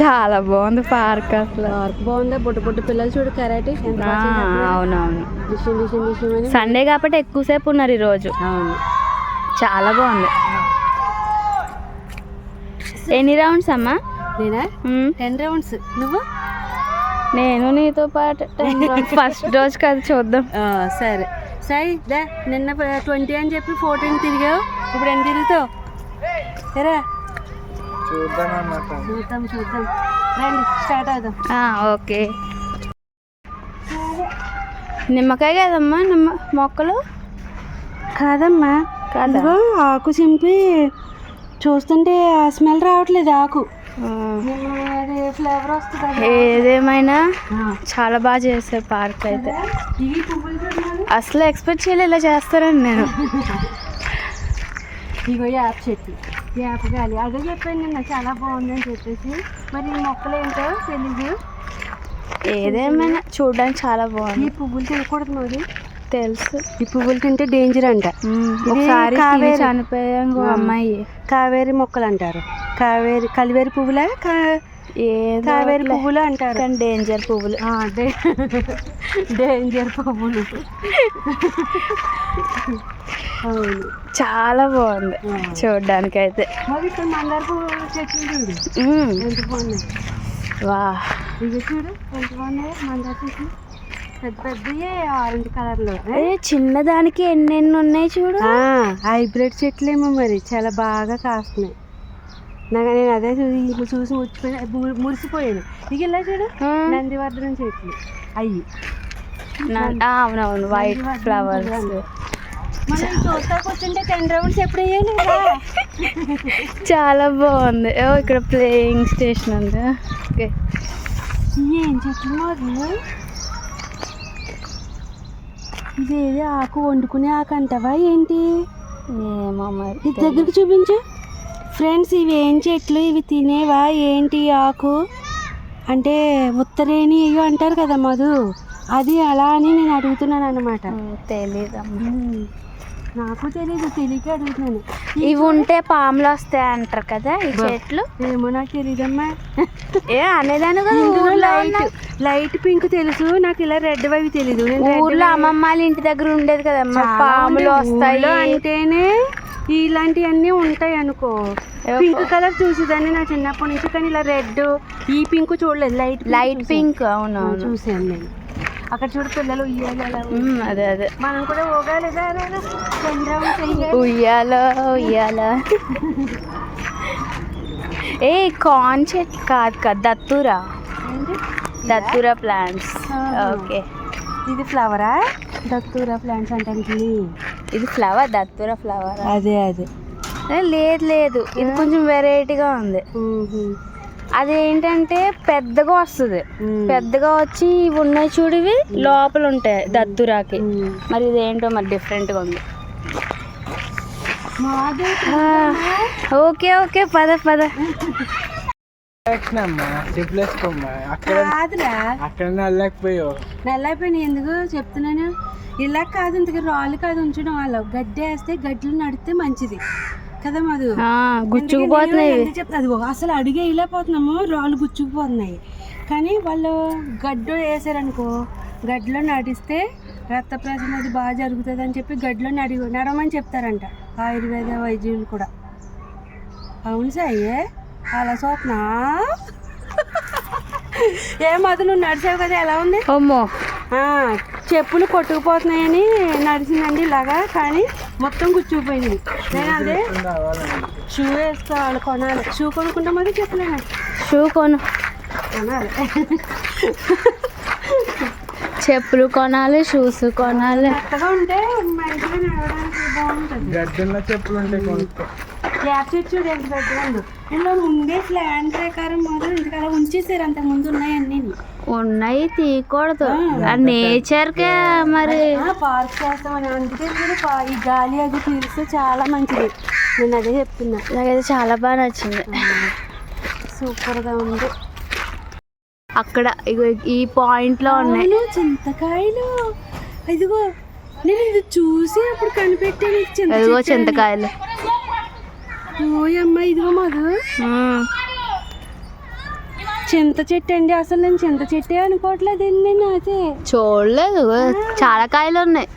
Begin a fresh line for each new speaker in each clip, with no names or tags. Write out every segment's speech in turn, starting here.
చాలా బాగుంది పార్క్ అసలు.
పార్క్ బాగుందా? బుడ్డ బుడ్డ పిల్లలు చూడు కరాటే.
అవునవును. సండే కాబట్టి ఎక్కువసేపు ఉన్నారు ఈరోజు.
అవును.
చాలా బాగుంది. ఎన్ని రౌండ్స్ అమ్మా?
నేనా. Ten rounds. నువ్వు?
నేను నీతో పాటు ఫస్ట్ రోజు కదా చూద్దాం.
సరే. సాయి దా నిన్న ట్వంటీ అని చెప్పి ఫోర్టీన్ తిరిగావు. ఇప్పుడు ఎన్ని తిరుగుతావు? సరే చూద్దాం చూద్దాం. రండి స్టార్ట్ అవుదాం.
ఓకే. నిమ్మకాయ కదమ్మా నిమ్మ మొక్కలు?
కాదమ్మా.
కాదా?
ఆకు చింపి చూస్తుంటే ఆ స్మెల్ రావట్లేదు ఆకు. ఫ్లేవర్ వస్తుంది
ఏదేమైనా చాలా బాగా చేశారు పార్క్ అయితే. అసలు ఎక్స్పెక్ట్ చేయలే ఇలా చేస్తారని నేను.
ఇగో యాప్ చెట్టు. యాప్ గాలి అదే చెప్పాను నిన్న చాలా బాగుంది అని చెప్పేసి. మరి ఈ మొక్కలు ఏంటో తెలీదు.
ఏదేమైనా చూడడానికి చాలా
ఈ
బాగుంది
పువ్వులు తినకూడదు మరి.
తెలుసు.
ఈ పువ్వులు తింటే డేంజర్ అంట.
ఒకసారి. చనిపోయాం. అమ్మాయి.
కావేరి మొక్కలు అంటారు. కావేరి కలివేరి పువ్వులా? కావేరి. పువ్వులు అంటారు.
కానీ డేంజర్ పువ్వులు.
డేంజర్ పువ్వులు.
చాలా బాగుంది. చూడడానికి అయితే వా.
పెద్ద పెద్దవి ఆరెంజ్ కలర్లో
చిన్నదానికి ఎన్నెన్ని ఉన్నాయి చూడు?
హైబ్రిడ్ చెట్లేమో మరి చాలా బాగా కాస్తున్నాయి. నాకు నేను అదే చూసి ఇప్పుడు చూసి ముచ్చిపోయిన ము- మురిసిపోయాను. ఇక ఇలా చూడు. నందివర్ధనం చెట్లు. అయ్యి.
అవునవును వైట్ ఫ్లవర్స్
మనం కూర్చుంటే టెన్ రౌండ్స్ ఎప్పుడు
చాలా బాగుంది. ఓ ఇక్కడ ప్లేయింగ్ స్టేషన్ ఉంది. ఓకే.
ఏం చెట్లు మొదలు ఇదేది ఆకు వండుకునే ఆకు అంటావా ఏంటి?
ఏమో మరి
ఇది దగ్గరికి చూపించు. ఫ్రెండ్స్ ఇవి ఏం చెట్లు? ఇవి తినేవా? ఏంటి ఆకు? అంటే ఉత్తరేణి ఇవి అంటారు కదా మధు. అది అలా అని నేను అడుగుతున్నాను అనమాట
తెలీదమ్మా.
నాకు తెలీదు తెలియక అడుగుతున్నాను
ఇవి ఉంటే పాములు వస్తాయి అంటారు కదా ఈ చెట్లు?
ఏమో నాకు తెలియదమ్మా
ఏ అనేదాను కదా
ఇందులో లైట్ లైట్ పింక్ తెలుసు నాకు ఇలా రెడ్ అవి తెలీదు.
ఊర్లో అమ్మమ్మ వాళ్ళ ఇంటి దగ్గర ఉండేది కదమ్మా పాములు. వస్తాయి.
అంటేనే ఇలాంటివన్నీ ఉంటాయి అనుకో. పింక్ కలర్ చూసేదాన్ని నా చిన్నప్పటి నుంచి కానీ ఇలా రెడ్ ఈ పింక్ చూడలేదు. లైట్
లైట్ పింక్ అవునవును.
చూసాను నేను. అక్కడ చూడు పిల్లలు
అదే అదే.
మనం కూడా ఊగాలి.
ఉయ్యాల ఉయ్యాల. ఏ కార్న్ చెట్ కాదు కదా దత్తూరా? దత్తూరా ప్లాంట్స్. ఓకే.
ఇది ఫ్లవరా దత్తూరా ప్లాంట్స్ అంటానికి
ఇది ఫ్లవర్ దత్తూరా ఫ్లవర్
అదే అదే.
లేదు లేదు. ఇది కొంచెం వెరైటీగా ఉంది. అది ఏంటంటే పెద్దగా వస్తుంది. పెద్దగా వచ్చి ఇవి ఉన్నాయి చూడు ఇవి లోపల ఉంటాయి దత్తురాకి మరి ఇదేంటో మరి డిఫరెంట్గా ఉంది. ఓకే ఓకే పద పద.
నల్లైపోయిన ఎందుకు? చెప్తున్నాను. ఇలా కాదు ఇంతకీ రాళ్ళు కాదు ఉంచడం వాళ్ళు గడ్డి వేస్తే గడ్డలు నడితే మంచిది. కదా మధు?
గుచ్చుకుపోతున్నాయి ఇవి.
ఎందుకు చెప్తా అది అసలు అడిగే ఇలా పోతున్నాము రాళ్ళు గుచ్చుకుపోతున్నాయి. కానీ వాళ్ళు గడ్డు వేసారనుకో గడ్డలో నడిస్తే రక్త ప్రసరణ అది బాగా జరుగుతుంది అని చెప్పి గడ్డలో నడి నడవమని చెప్తారంట ఆయుర్వేద వైద్యులు కూడా. అవును సాయి అలా చూస్తున్నా ఏ మధు నువ్వు నడిచావు కదా ఎలా ఉంది?
అమ్మో.
చెప్పులు కొట్టుకుపోతున్నాయని నడిచిందండి ఇలాగా కానీ మొత్తం గుచ్చుకుపోయింది నేను అదే షూ వేసుకోవాలి కొనాలి. షూ కొనుక్కుంటే మరి చెప్పలేను.
షూ కొను.
కొనాలి.
చెప్పులు కొనాలి షూస్ కొనాలి.
మెత్తగా ఉంటే మంచిగా నడవడానికి బాగుంటుంది.
చెప్పులు ఉంటాయి
గ్యాప్ ఎంత ఇందులో ముందే ప్లాన్ ప్రకారం మొదలు ఇంతకాలం ఉంచేసారు అంత ముందు ఉన్నాయన్నీ.
ఉన్నాయి తీయకూడదు. ఆ నేచర్కే మరి
పార్క్ చేస్తామని అందుకే పా- ఈ గాలి అది పీలిస్తే చాలా మంచిది. నేను అదే చెప్తున్నా.
నాకైతే చాలా బాగా నచ్చింది.
సూపర్గా ఉంది.
అక్కడ ఇగో ఈ పాయింట్లో ఉన్నాయి
చింతకాయలు. ఇదిగో నేను ఇది చూసి అప్పుడు కనిపెట్టాను ఇది చింత
ఇదిగో
చెట్టు అని.
చింతకాయలు
ఓయమ్మ ఇదిగో
మ్మ్.
చింత చెట్టు అండి అసలు నేను చింత చెట్టే అనుకోవట్లేదు నేను అదే
చూడలేదు చాలా కాయలు ఉన్నాయి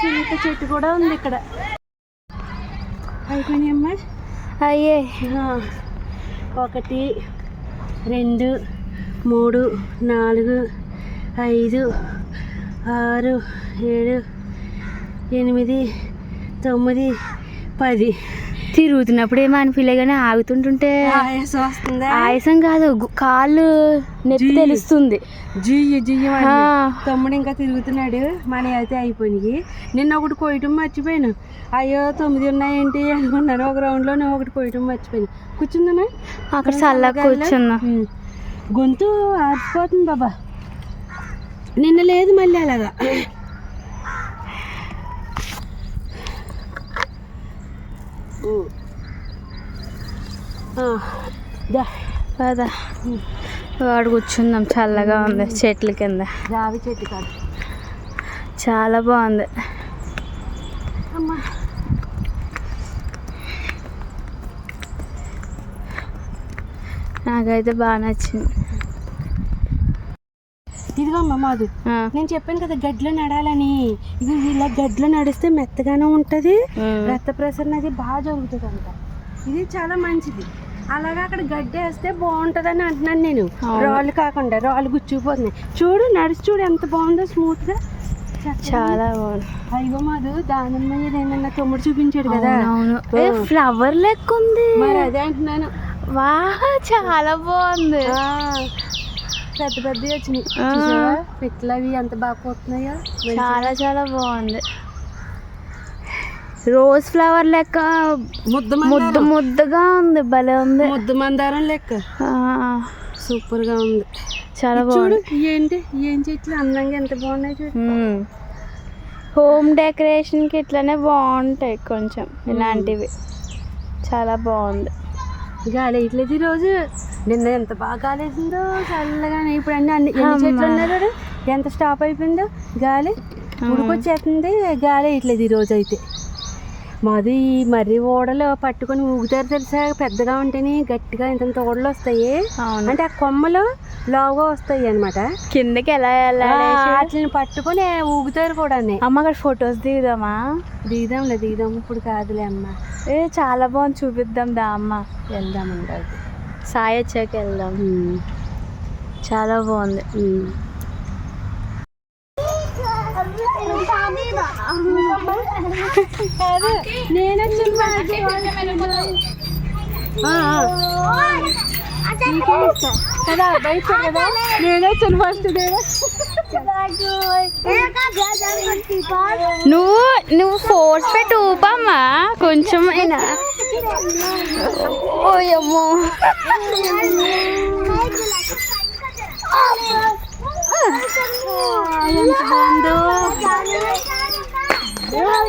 చింత చెట్టు కూడా ఉంది ఇక్కడ. అయిపోయినాయమ్మా
అయ్యే.
ఆ, ఒకటి రెండు మూడు నాలుగు ఐదు ఆరు ఏడు ఎనిమిది తొమ్మిది పది.
తిరుగుతున్నప్పుడు ఏమో అనిపించలే కానీ ఆగుతుంటుంటే
ఆయాసం వస్తుందా?
ఆయాసం కాదు కాళ్ళు నొప్పి. తెలుస్తుంది.
జియ్యి జియ్యి. తమ్ముడు ఇంకా తిరుగుతున్నాడు మన అయితే అయిపోయినాయి. నిన్న ఒకటి కోయటం మర్చిపోయాను. అయ్యో తొమ్మిది ఉన్నాయేంటి అనుకున్నాను. ఒక రౌండ్లో నేను ఒకటి కోయటం మర్చిపోయాను. కూర్చుందామా
అక్కడ చల్లగా కూర్చుందాం
ఉమ్. గొంతు ఆరిపోతుంది బాబా. నిన్న లేదు మళ్ళీ అలాగా ఉమ్. ఆ, దా
కదా వాడు కూర్చుందాం చల్లగా ఉంది చెట్ల కింద.
రావి చెట్టు కాదు.
చాలా బాగుంది.
అమ్మా.
నాకైతే బాగా నచ్చింది.
ఇదిగో అమ్మ మాధు నేను చెప్పాను కదా గడ్లో నడాలని. ఇది ఇలా గడ్లో నడిస్తే మెత్తగానే ఉంటుంది. రక్త ప్రసరణ అది బాగా జరుగుతుంది అంట ఇది చాలా మంచిది. అలాగా అక్కడ గడ్డి వేస్తే బాగుంటుందని అంటున్నాను నేను. రాళ్ళు కాకుండా రాళ్ళు గుచ్చుకుపోతున్నాయి చూడు నడిచి చూడు ఎంత బాగుందో స్మూత్గా
చాలా బాగుంది.
అయ్యో మాధు దానిమ్మ ఏదైనా తమ్ముడు చూపించాడు కదా.
ఫ్లవర్ లెక్క ఉంది.
మరి అదే అంటున్నాను.
వా చాలా బాగుంది.
పెద్ద పెద్దవి వచ్చినాయి? పిట్లు అవి ఎంత బాగా పోతున్నాయో.
చాలా చాలా బాగుంది. రోజ్ ఫ్లవర్ లెక్క
ముద్ద
ముద్దు. ముద్దుగా ఉంది భలే ఉంది.
ముద్ద మందారం లెక్క.
ఆ,
సూపర్గా ఉంది.
చాలా బాగుంది.
ఏంటి ఏం చెట్లు అందంగా ఎంత బాగున్నాయి చూడు.
హోమ్. డెకరేషన్కి ఇట్లనే బాగుంటాయి కొంచెం ఇలాంటివి. చాలా బాగుంది.
గాలి ఈ రోజు. నిన్న ఎంత బాగా గాలి వేసిందో చల్లగానే. ఇప్పుడు అన్ని అన్ని ఎన్ని. చెట్లు ఎంత స్టాప్ అయిపోయిందో గాలి. ఉడికొచ్చేస్తుంది. గాలి వేయట్లేదు ఈ రోజు అయితే. మాది మర్రి ఓడలు పట్టుకొని ఊగుతారు తెలుసా? పెద్దగా ఉంటేనే గట్టిగా ఇంత ఓడలు వస్తాయి.
అవును.
అంటే ఆ కొమ్మలు లావుగా వస్తాయి అనమాట
కిందకి ఎలా
వాటిని పట్టుకొని ఊగుతారు కూడా
అమ్మ అక్కడ ఫొటోస్ దిగుదామా?
దిగుదాంలే దిగుదాం. ఇప్పుడు కాదులే అమ్మ.
ఏ చాలా బాగుంది చూపిద్దాం దా అమ్మ.
వెళ్దాం ఉండదు
సాయి వచ్చాక వెళ్దాం. చాలా బాగుంది.
నేను కదా బయట కదా? నేనే వచ్చాను ఫస్ట్ నేను
నువ్వు నువ్వు ఫోర్స్ పెట్టి ఊపమ్మా. కొంచెం అయినా ఓయమ్మో
బాగుందో ఎవరు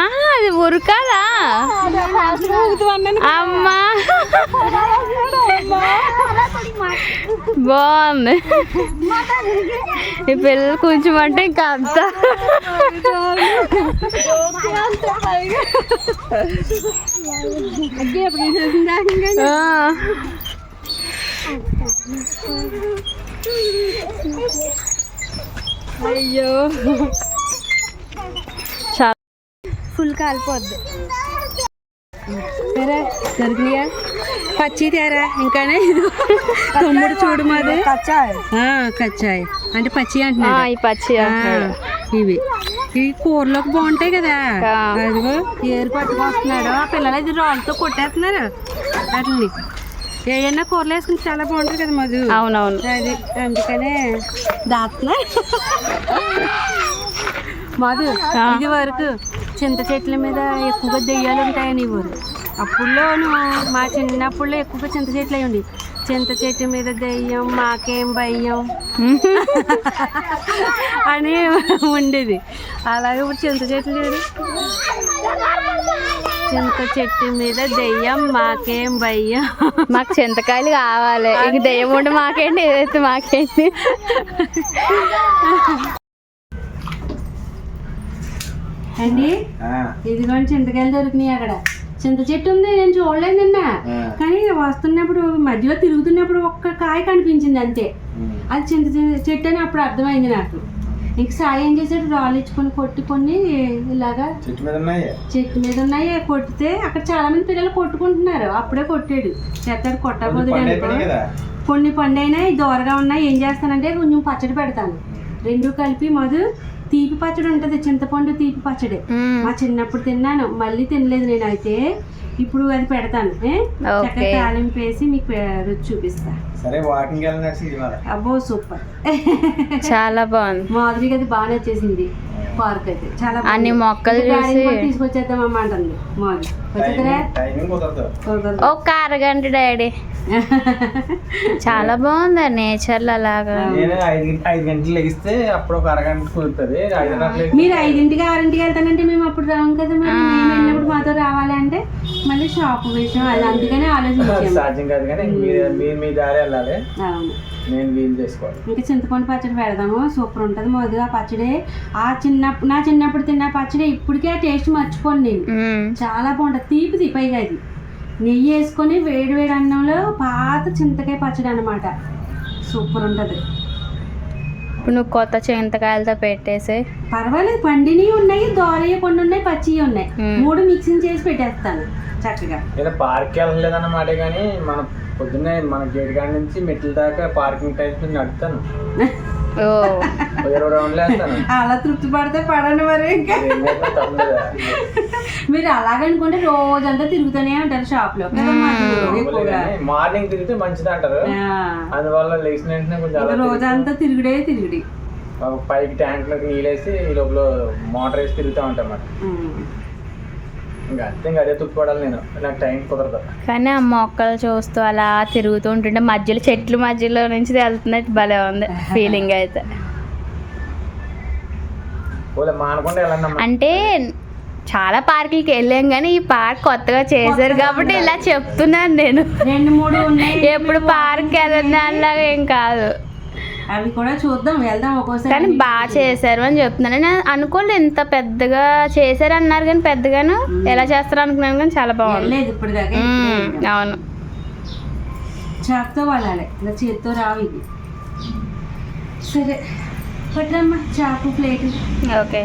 అది ఉరకాలా అమ్మా. బాగుంది. ఈ పిల్లలు కూర్చోమంటే ఇంకా అంత.
అయ్యో. ఫుల్ కాలిపోద్ది. సరే దొరికినాయా? పచ్చి తేరా? ఇంకానే ఇది తమ్ముడు చూడు మాది. కచ్చాయ్. కచ్చాయ్. అంటే పచ్చి
ఆ,
అంటున్నాడు.
ఈ.
ఇవి. ఇవి కూరలోకి బాగుంటాయి కదా. అదిగో ఏరు పట్టుకొస్తున్నాడు. ఆ పిల్లలు ఇది రాళ్ళతో కొట్టేస్తున్నారు. అట్లని ఏదైనా కూరలు వేసుకుని చాలా బాగుంటుంది కదా మధు.
అవునవును.
అది అందుకనే దాస్తున్నా మధు
ఆ.
ఇది వరకు చింత చెట్ల మీద ఎక్కువగా దెయ్యాలు ఉంటాయని ఊరు. అప్పుడులోను మా చిన్నప్పుడులో ఎక్కువగా చింత చెట్లు అయ్యండి చింత చెట్టు మీద దెయ్యం మాకేం భయం? అని ఉండేది. అలాగే ఇప్పుడు చింత చెట్లు చూడు. చింత చెట్టు మీద దెయ్యం మాకేం భయం?
మాకు చింతకాయలు కావాలి. ఇంక దెయ్యం ఉంటే మాకేంటి? ఏదైతే మాకేంటి?
అండి ఇదిగోండి చింతకాయలు దొరికినాయి అక్కడ. చింత చెట్టు ఉంది నేను చూడలేదు నిన్న. కానీ వస్తున్నప్పుడు మధ్యలో తిరుగుతున్నప్పుడు ఒక్క కాయ కనిపించింది అంతే. అది చింత చెట్టు అని అప్పుడు అర్థమైంది నాకు. ఇంక సాయి ఏం చేశాడు? రాళ్ళు ఇచ్చుకొని కొట్టుకొని ఇలాగా
చెట్టు మీద ఉన్నాయి.
చెట్టు మీద ఉన్నాయి. కొట్టితే అక్కడ చాలా మంది పిల్లలు కొట్టుకుంటున్నారు. అప్పుడే కొట్టాడు. చెత్తాడు కొట్టబోదు కొన్ని పండైనాయి దోరగా ఉన్నాయి. ఏం చేస్తానంటే కొంచెం పచ్చడి పెడతాను. రెండు కలిపి మధు తీపి పచ్చడి ఉంటుంది చింతపండు తీపి పచ్చడి. మా చిన్నప్పుడు తిన్నాను మళ్ళీ తినలేదు నేను అయితే ఇప్పుడు అది పెడతాను. చక్కగా తాలింపు వేసి మీకు రుచి చూపిస్తా.
సరే వాకింగ్
అబ్బో సూపర్.
చాలా బాగుంది.
మాధురికి అది బాగా నచ్చేసింది. పార్క్ అయితే. చాలా బాగుంది.
అన్ని మొక్కలు చూసి
తీసుకొచ్చేద్దామమ్మా అంటుంది వచ్చేద్దరా
కుదరదు.
ఒక అరగంట డాడీ. చాలా బాగుంది నేచర్ అలాగా.
నేను ఐదు ఐదు గంటలు లెగిస్తే అప్పుడు ఒక అరగంట కుదురుతుంది. ఐదు గంటలు
మీరు ఐదింటికి ఆరింటికి వెళ్తానంటే మేము అప్పుడు రాము కదా మరి. మేము వెళ్ళినప్పుడు మాతో రావాలి అంటే మళ్ళీ షాప్ విషయం అది అందుకనే ఆలోచించాము.
సాధ్యం కాదు కానీ మీరు మీ దారి వెళ్ళాలి.
అవును.
నేను వీలు చేసుకోవాలి.
ఇంకా చింతపండు పచ్చడి పెడదాము. సూపర్ ఉంటుంది. మొదలు ఆ పచ్చడి. ఆ చిన్నప్పుడు నా చిన్నప్పుడు తిన్న పచ్చడి ఇప్పటికే ఆ టేస్ట్ మర్చిపోను నేను. చాలా బాగుంటుంది. తీపిది పైగా అది. నెయ్యి వేసుకొని వేడి వేడి అన్నంలో పాత చింతకాయ పచ్చడి అన్నమాట. సూపర్ ఉంటుంది.
నువ్వు కొత్త చింతకాయలతో పెట్టేసి.
పర్వాలేదు పండినవి ఉన్నాయి దోరయ్య కొన్ని ఉన్నాయి పచ్చివి ఉన్నాయి. మూడు మిక్సింగ్ చేసి పెట్టేస్తాను చక్కగా.
నేను పార్క్ వెళ్ళలేదన్నమాట కానీ మన పొద్దున్నే మన గేట్ కాడ నుంచి మెట్ల దాకా పార్కింగ్ టైమ్స్ నడుపుతాను.
అలా తృప్తి పడితే పడండి మరి ఇంకా. మీరు అలాగనుకుంటే రోజంతా తిరుగుతూనే ఉంటారు షాప్లో
మార్నింగ్ తిరిగితే మంచిది అంటారు. అందువల్ల లేచిన వెంటనే కొంచెం
రోజంతా తిరుగుడే తిరుగుడి.
పైకి ట్యాంక్లోకి నీళ్ళేసి ఈ లోపల మోటార్ వేసి తిరుగుతూ ఉంటాం
ఉమ్.
ఇంకా అంతే ఇంకా అదే తుప్పిపడాలి నేను. నాకు టైం కుదరదు.
కానీ ఆ మొక్కలు చూస్తూ అలా తిరుగుతూ ఉంటుంటే మధ్యలో చెట్ల మధ్యలో నుంచి వెళ్తున్నట్టు భలే ఉంది ఫీలింగ్ అయితే. అంటే చాలా పార్కులకి వెళ్ళాం కానీ ఈ పార్క్ కొత్తగా చేశారు కాబట్టి ఇలా చెప్తున్నాను నేను.
రెండు మూడు ఉన్నాయి
ఎప్పుడు పార్క్ వెళ్ళినలాగా ఏం కాదు.
అవి కూడా చూద్దాం వెళ్దాం ఒక్కోసారి.
కానీ బాగా చేశారు అని చెప్తున్నాను. నేను అనుకోలేదు ఇంత పెద్దగా చేశారు అన్నారు కానీ పెద్దగాను ఎలా చేస్తారు అనుకున్నాను కానీ చాలా బాగుంది.
వెళ్ళలేదు ఇప్పుడు దాకా
అవును.
చాకుతో వాళ్ళాలి ఇలా చేతితో రావు ఇది సరే. పట్టమ్మా చాకు ప్లేట్.
ఓకే.